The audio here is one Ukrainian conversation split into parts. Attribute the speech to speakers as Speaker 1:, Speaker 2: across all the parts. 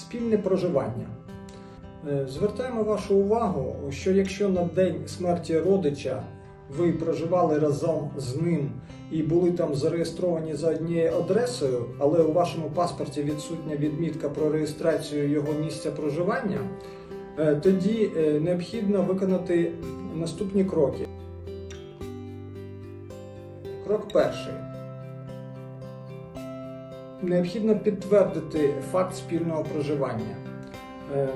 Speaker 1: Спільне проживання. Е, Звертаємо вашу увагу, що якщо на день смерті родича ви проживали разом з ним і були там зареєстровані за однією адресою, але у вашому паспорті відсутня відмітка про реєстрацію його місця проживання, е, тоді е, необхідно виконати наступні кроки. Крок перший. Необхідно підтвердити факт спільного проживання. Е,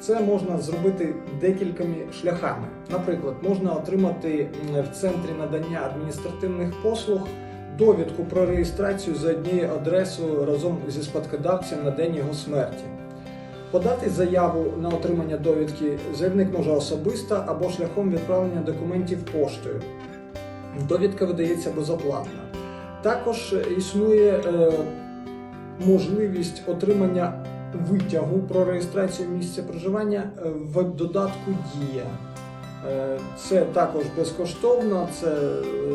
Speaker 1: Це можна зробити декількома шляхами. Наприклад, можна отримати в центрі надання адміністративних послуг довідку про реєстрацію за однією адресою разом зі спадкодавцем на день його смерті. Подати заяву на отримання довідки заявник може особисто або шляхом відправлення документів поштою. Довідка видається безоплатно. Також існує е, можливість отримання витягу про реєстрацію місця проживання е, в додатку Дія. Е, Це також безкоштовно, це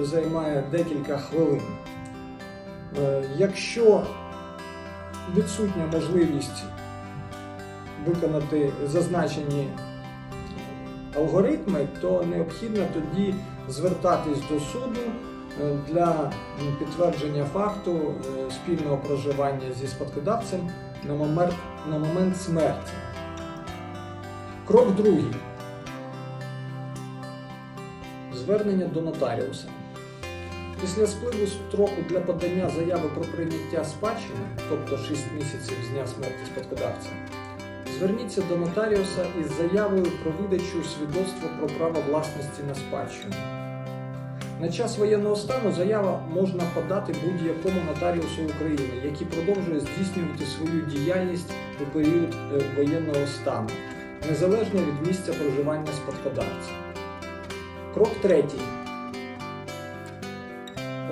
Speaker 1: займає декілька хвилин. Якщо відсутня можливість виконати зазначені алгоритми, то необхідно тоді звертатись до суду для підтвердження факту е, спільного проживання зі спадкодавцем на момент, на момент смерті. Крок другий. Звернення до нотаріуса. Після спливу строку для подання заяви про прийняття спадщини, тобто 6 місяців з дня смерті спадкодавця, зверніться до нотаріуса із заявою про видачу свідоцтва про право власності на спадщину. На час воєнного стану заява можна подати будь-якому нотаріусу України, який продовжує здійснювати свою діяльність у період е, воєнного стану, незалежно від місця проживання спадкодавця. Крок третій.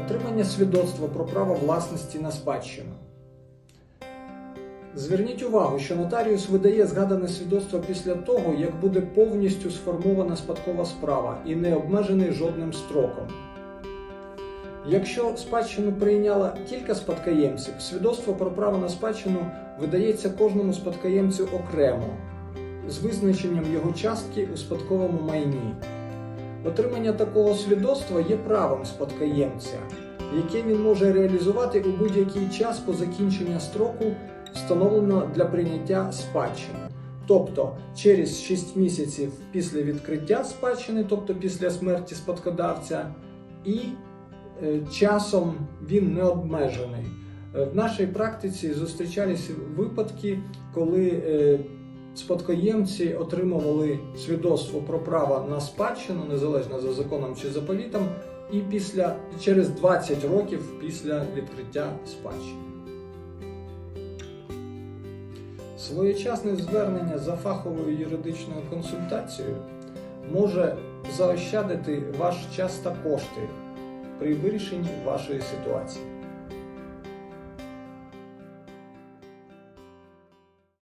Speaker 1: Отримання свідоцтва про право власності на спадщину. Зверніть увагу, що нотаріус видає згадане свідоцтво після того, як буде повністю сформована спадкова справа і не обмежений жодним строком. Якщо спадщину прийняло кілька спадкоємців, свідоцтво про право на спадщину видається кожному спадкоємцю окремо з визначенням його частки у спадковому майні. Отримання такого свідоцтва є правом спадкоємця, яке він може реалізувати у будь-який час по закінчення строку, встановленого для прийняття спадщини. Тобто через 6 місяців після відкриття спадщини, тобто після смерті спадкодавця, і е, часом він не обмежений. Е, В нашій практиці зустрічалися випадки, коли е, спадкоємці отримували свідоцтво про право на спадщину, незалежно за законом чи заповітом, і після через 20 років після відкриття спадщини. Своєчасне звернення за фаховою юридичною консультацією може заощадити ваш час та кошти при вирішенні вашої ситуації.